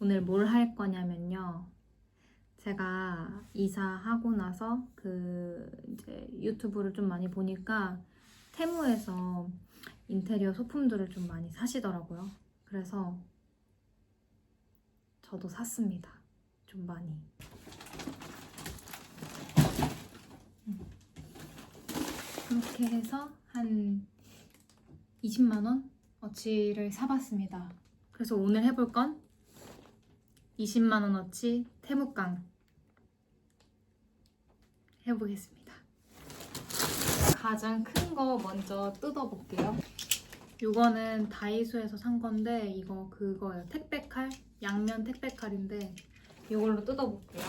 오늘 뭘 할 거냐면요. 제가 이사하고 나서 그 이제 유튜브를 좀 많이 보니까 테무에서 인테리어 소품들을 좀 많이 사시더라고요. 그래서 저도 샀습니다. 좀 많이. 음. 그렇게 해서 한 20만 원 어치를 사봤습니다. 그래서 오늘 해볼 건 20만 원어치 태무깡 해보겠습니다. 가장 큰 거 먼저 뜯어볼게요. 이거는 다이소에서 산 건데 이거 그거예요. 택배 칼? 양면 택배 칼인데 이걸로 뜯어볼게요.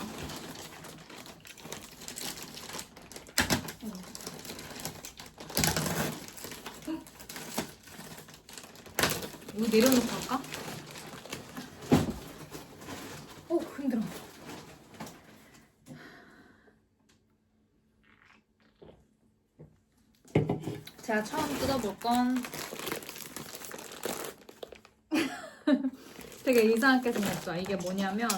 이거 내려놓고 할까? 오 힘들어. 제가 처음 뜯어볼 건 되게 이상하게 생겼죠. 이게 뭐냐면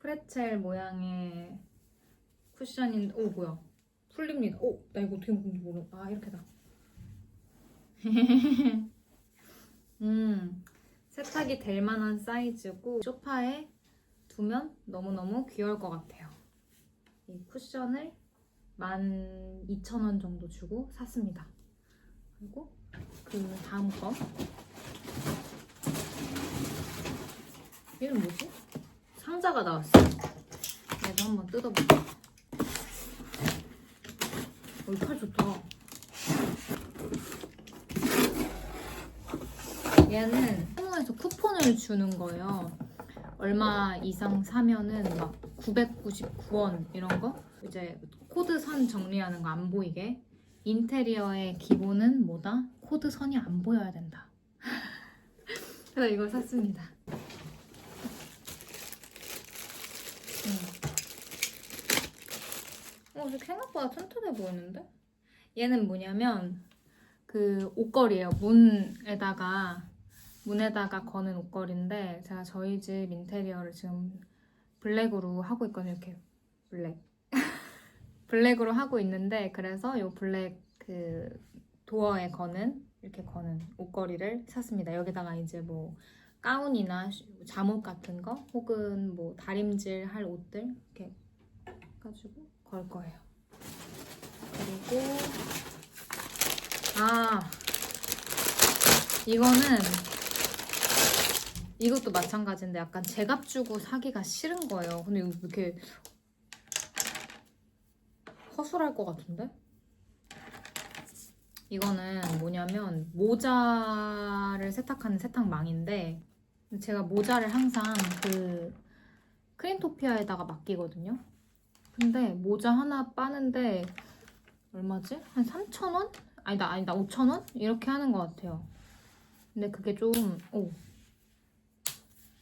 프레첼 모양의 쿠션인 오 뭐야 풀립니다. 오 나 이거 어떻게 먹는지 모르. 아 이렇게다. 음 세탁이 될 만한 사이즈고 소파에 두면 너무너무 귀여울 것 같아요. 이 쿠션을 12,000원 정도 주고 샀습니다. 그리고 그 다음 거 얘는 뭐지? 상자가 나왔어. 얘도 한번 뜯어볼게. 어, 이칼 좋다. 얘는 통에서 쿠폰을 주는 거예요. 얼마 이상 사면은 막 999원 이런 거 이제 코드 선 정리하는 거 안 보이게 인테리어의 기본은 뭐다? 코드 선이 안 보여야 된다. 그래서 이걸 샀습니다. 음. 어, 생각보다 튼튼해 보이는데? 얘는 뭐냐면 그 옷걸이에요. 문에다가 문에다가 거는 옷걸이인데 제가 저희 집 인테리어를 지금 블랙으로 하고 있거든요. 이렇게 블랙. 블랙으로 하고 있는데 그래서 이 블랙 그 도어에 거는 이렇게 거는 옷걸이를 샀습니다. 여기다가 이제 뭐 가운이나 슈- 잠옷 같은 거 혹은 뭐 다림질 할 옷들 이렇게 해가지고 걸 거예요. 그리고 아 이거는 이것도 마찬가지인데 약간 제값 주고 사기가 싫은 거예요. 근데 이렇게 허술할 것 같은데? 이거는 뭐냐면 모자를 세탁하는 세탁망인데 제가 모자를 항상 그 크린토피아에다가 맡기거든요. 근데 모자 하나 빠는데 얼마지? 한 3,000원? 아니다 아니다 5,000원? 이렇게 하는 것 같아요. 근데 그게 좀 오,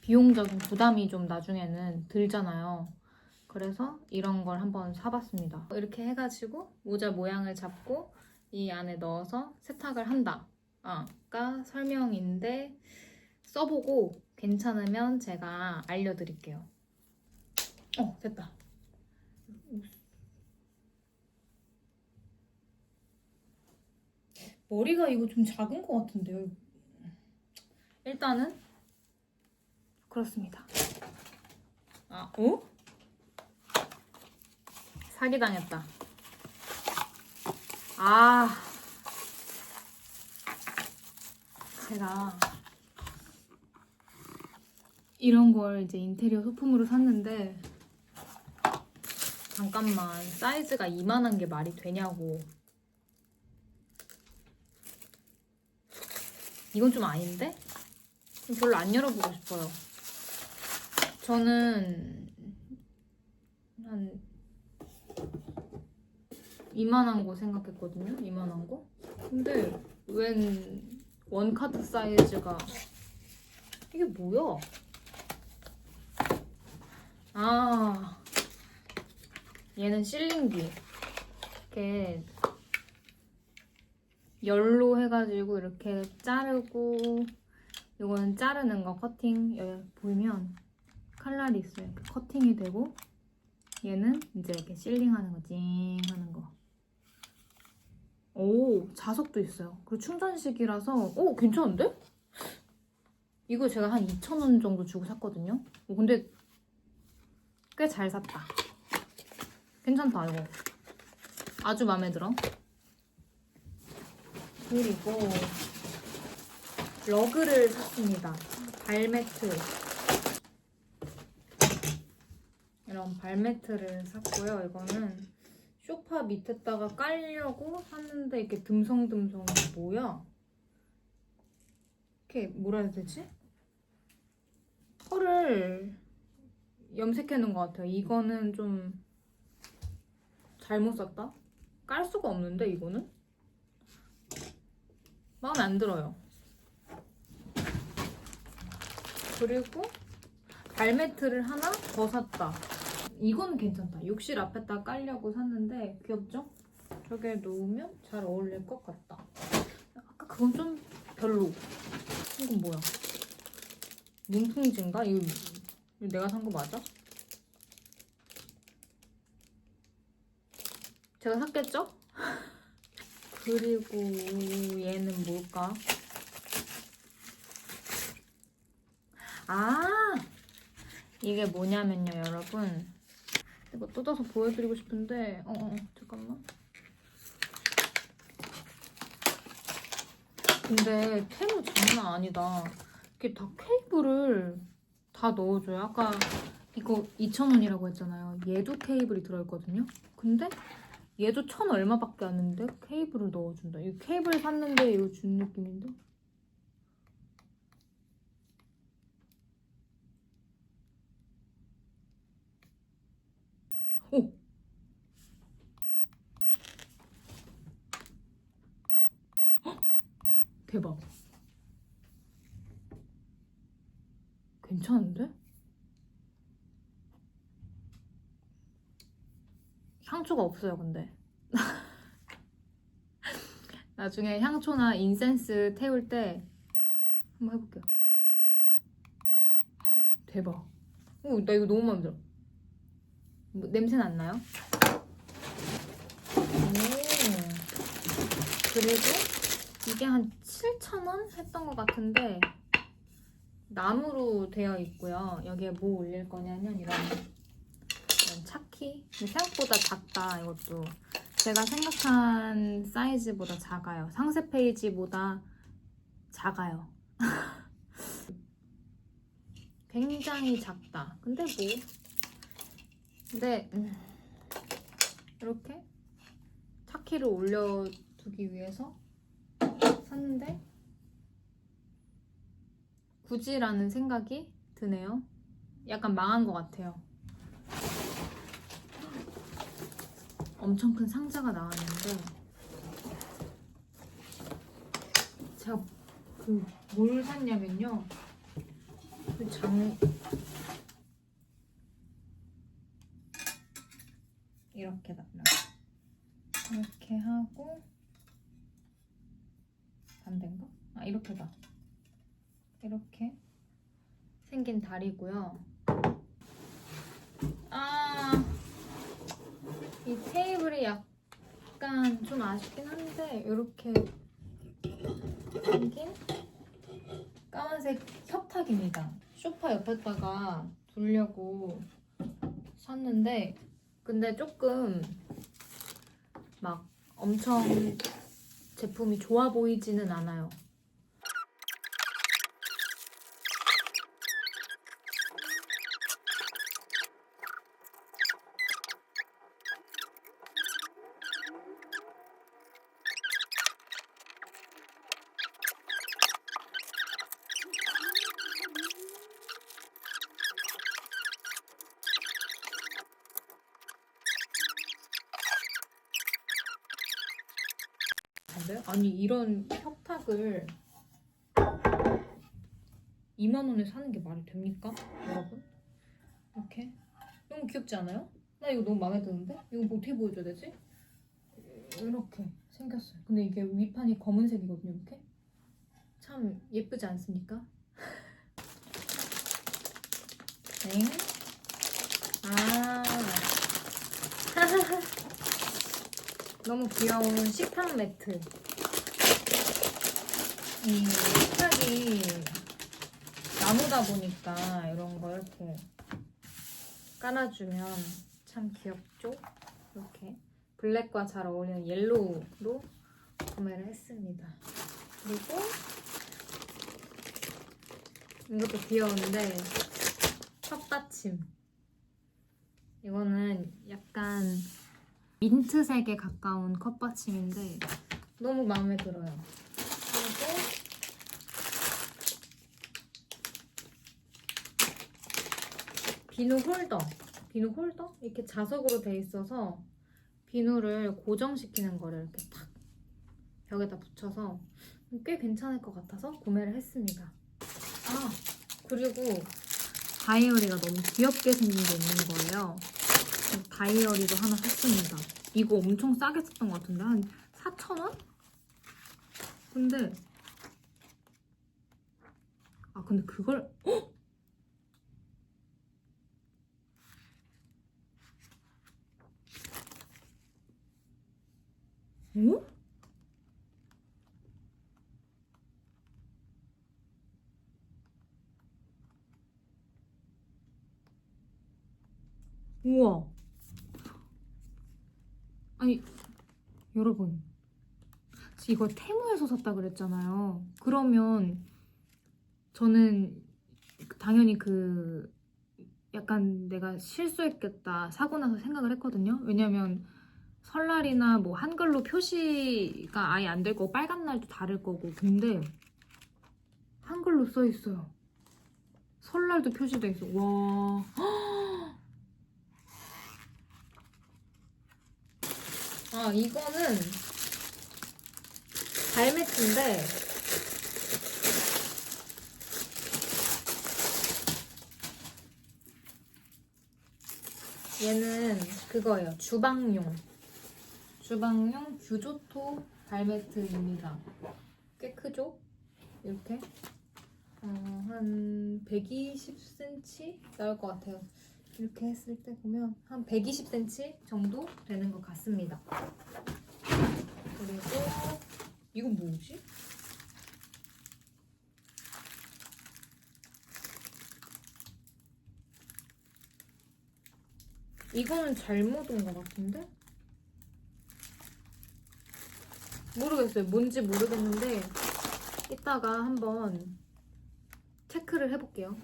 비용적인 부담이 좀 나중에는 들잖아요. 그래서 이런 걸 한번 사봤습니다. 이렇게 해가지고 모자 모양을 잡고 이 안에 넣어서 세탁을 한다. 아,가 설명인데 써보고 괜찮으면 제가 알려드릴게요. 어, 됐다. 머리가 이거 좀 작은 것 같은데요. 일단은 그렇습니다. 아, 어? 사기당했다. 아. 제가 이런 걸 이제 인테리어 소품으로 샀는데 잠깐만 사이즈가 이만한 게 말이 되냐고 이건 좀 아닌데? 별로 안 열어보고 싶어요 저는 한 이만한 거 생각했거든요. 이만한 거. 근데 웬 원카드 사이즈가 이게 뭐야? 아 얘는 실링기 이렇게 열로 해가지고 이렇게 자르고 이거는 자르는 거 커팅 여기 보이면 칼날이 있어요. 이렇게 커팅이 되고 얘는 이제 이렇게 실링하는 거, 찡 하는 거. 오 자석도 있어요. 그리고 충전식이라서 오 괜찮은데? 이거 제가 한 2,000원 정도 주고 샀거든요. 오, 근데 꽤 잘 샀다. 괜찮다 이거. 아주 마음에 들어. 그리고 러그를 샀습니다. 발매트. 이런 발매트를 샀고요. 이거는 소파 밑에다가 깔려고 샀는데 이렇게 듬성듬성 뭐야? 이렇게 뭐라 해야 되지? 털을 염색해 놓은 것 같아요. 이거는 좀 잘못 샀다? 깔 수가 없는데 이거는? 마음에 안 들어요. 그리고 발매트를 하나 더 샀다. 이건 괜찮다. 욕실 앞에다 깔려고 샀는데 귀엽죠? 저게 놓으면 잘 어울릴 것 같다. 아까 그건 좀 별로. 이건 뭐야? 문풍지인가? 이거, 이거 내가 산 거 맞아? 제가 샀겠죠? 그리고 얘는 뭘까? 아! 이게 뭐냐면요, 여러분. 이거 뜯어서 보여드리고 싶은데, 어, 어, 어, 잠깐만. 근데 테무 장난 아니다. 이게 다 케이블을 다 넣어줘요. 아까 이거 2,000원이라고 했잖아요. 얘도 케이블이 들어있거든요. 근데 얘도 천 얼마밖에 안 했는데 케이블을 넣어준다. 이 케이블 샀는데 이거 준 느낌인데? 오! 헉! 대박. 괜찮은데? 향초가 없어요, 근데. 나중에 향초나 인센스 태울 때 한번 해볼게요. 대박. 오, 나 이거 너무 마음에 들어. 뭐, 냄새는 안 나요? 오. 그리고 이게 한 7,000원 했던 것 같은데 나무로 되어 있고요. 여기에 뭐 올릴 거냐면 이런 이런 차키. 생각보다 작다 이것도. 제가 생각한 사이즈보다 작아요. 상세 페이지보다 작아요. 굉장히 작다. 근데 뭐 근데 음, 이렇게 차키를 올려두기 위해서 샀는데 굳이라는 생각이 드네요. 약간 망한 것 같아요. 엄청 큰 상자가 나왔는데 제가 그 뭘 샀냐면요. 그 장 이렇게 나 이렇게 하고 반대인가? 아 이렇게다. 이렇게 생긴 다리고요. 아, 이 테이블이 약간 좀 아쉽긴 한데 이렇게 생긴 까만색 협탁입니다. 소파 옆에다가 두려고 샀는데 근데 조금 막 엄청 제품이 좋아 보이지는 않아요. 안 돼요? 아니 이런 협탁을 2만 원에 사는 게 말이 됩니까? 여러분? 이렇게 너무 귀엽지 않아요? 나 이거 너무 마음에 드는데? 이거 뭐 어떻게 보여줘야 되지? 이렇게 생겼어요. 근데 이게 위판이 검은색이거든요, 이렇게. 참 예쁘지 않습니까? 엥? 아. 너무 귀여운 식탁 매트. 이 식탁이 나무다 보니까 이런 거 이렇게 깔아주면 참 귀엽죠? 이렇게 블랙과 잘 어울리는 옐로우로 구매를 했습니다. 그리고 이것도 귀여운데 컵받침 이거는 약간 민트색에 가까운 컵받침인데 너무 마음에 들어요. 그리고 비누 홀더 비누 홀더 이렇게 자석으로 돼 있어서 비누를 고정시키는 거를 이렇게 탁 벽에다 붙여서 꽤 괜찮을 것 같아서 구매를 했습니다. 아 그리고 다이어리가 너무 귀엽게 생긴 게 있는 거예요. 다이어리도 하나 샀습니다. 이거 엄청 싸게 샀던 것 같은데 한 4,000원? 근데 아 근데 그걸 헉! 어? 우와. 아니, 여러분. 이거 테무에서 샀다 그랬잖아요. 그러면 저는 당연히 그 약간 내가 실수했겠다 사고 나서 생각을 했거든요. 왜냐면 설날이나 뭐 한글로 표시가 아예 안 될 거고 빨간 날도 다를 거고 근데 한글로 써 있어요. 설날도 표시돼 있어. 와. 아 이거는 발매트인데 얘는 그거예요. 주방용. 주방용 규조토 발매트입니다. 꽤 크죠? 이렇게. 어, 한 120cm 나올 것 같아요. 이렇게 했을 때 보면 한 120cm 정도 되는 것 같습니다. 그리고 이건 뭐지? 이거는 잘못 온 것 같은데? 모르겠어요. 뭔지 모르겠는데 이따가 한번 체크를 해볼게요.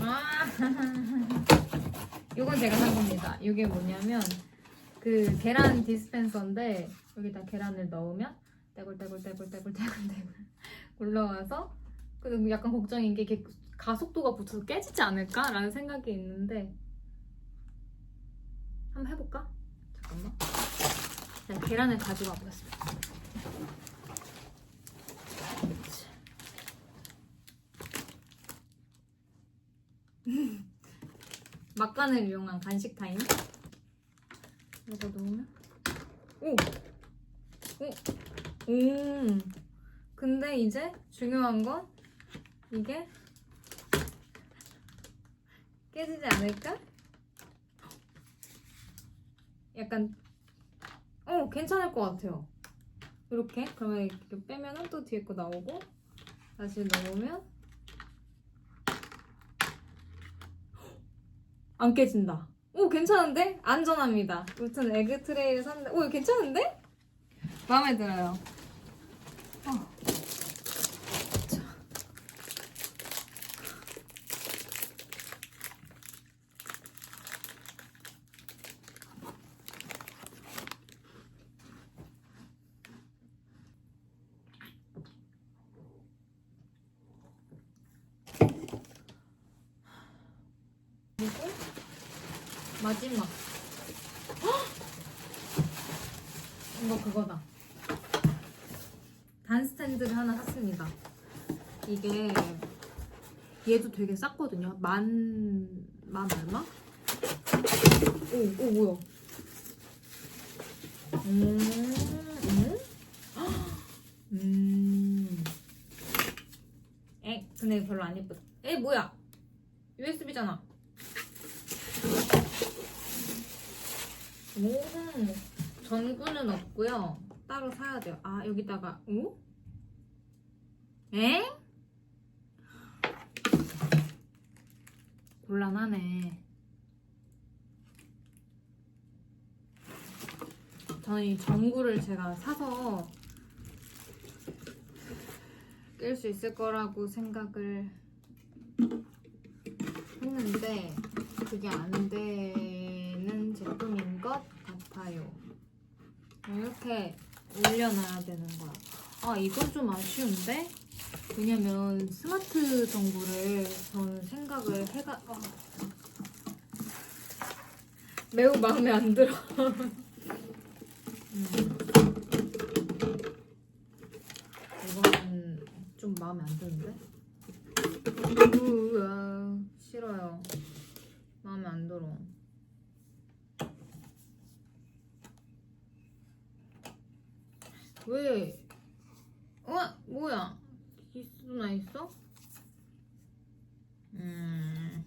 아, 이건 제가 산 겁니다. 이게 뭐냐면 그 계란 디스펜서인데 여기다 계란을 넣으면 떼굴떼굴떼굴떼굴떼굴떼굴 올라와서 근데 약간 걱정인 게 가속도가 붙어서 깨지지 않을까라는 생각이 있는데 한번 해볼까? 잠깐만. 계란을 가지고 와보겠습니다. 막간을 이용한 간식 타임. 여기다 놓으면 오! 오! 오! 근데 이제 중요한 건 이게 깨지지 않을까? 약간 어 괜찮을 것 같아요. 이렇게 그러면 이렇게 빼면은 또 뒤에 거 나오고 다시 넣으면 안 깨진다. 오 괜찮은데? 안전합니다. 아무튼 에그 트레이를 샀는데 오 괜찮은데? 마음에 들어요. 어. 자. 그리고 마지막 헉! 이거 그거다 단 스탠드를 하나 샀습니다 이게 얘도 되게 쌌거든요 만... 만 얼마? 오, 오 뭐야 음... 음? 헉! 음... 에 근데 별로 안 예쁘다 에이 뭐야? USB잖아. 오, 전구는 없고요. 따로 사야 돼요. 아 여기다가 오? 에? 곤란하네. 저는 이 전구를 제가 사서 낄수 있을 거라고 생각을 했는데 그게 안 되는 제품인 것 같아요. 이렇게 올려놔야 되는 거야. 아 이건 좀 아쉬운데? 왜냐면 스마트 전구를 저는 생각을 해가 아. 매우 마음에 안 들어. 음. 이거는 좀 마음에 안 드는데? 우와, 싫어요. 마음에 안 들어. 왜? 어? 뭐야? 기스나 있어? 음.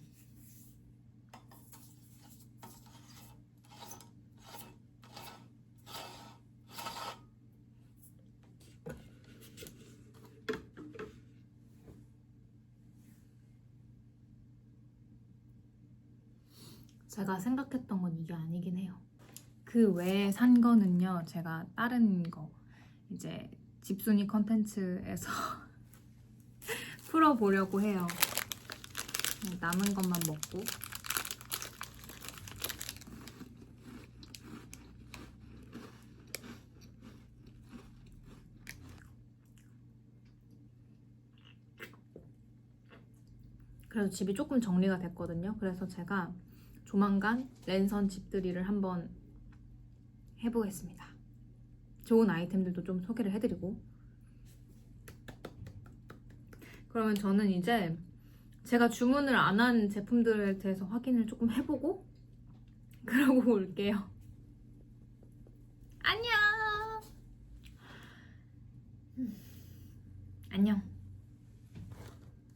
제가 생각했던 건 이게 아니긴 해요. 그 외에 산 거는요, 제가 다른 거, 이제 집순이 컨텐츠에서 풀어보려고 해요. 그냥 남은 것만 먹고. 그래서 집이 조금 정리가 됐거든요. 그래서 제가 조만간 랜선 집들이를 한번 해보겠습니다. 좋은 아이템들도 좀 소개를 해드리고. 그러면 저는 이제 제가 주문을 안 한 제품들에 대해서 확인을 조금 해보고 그러고 올게요. 안녕. 음, 안녕.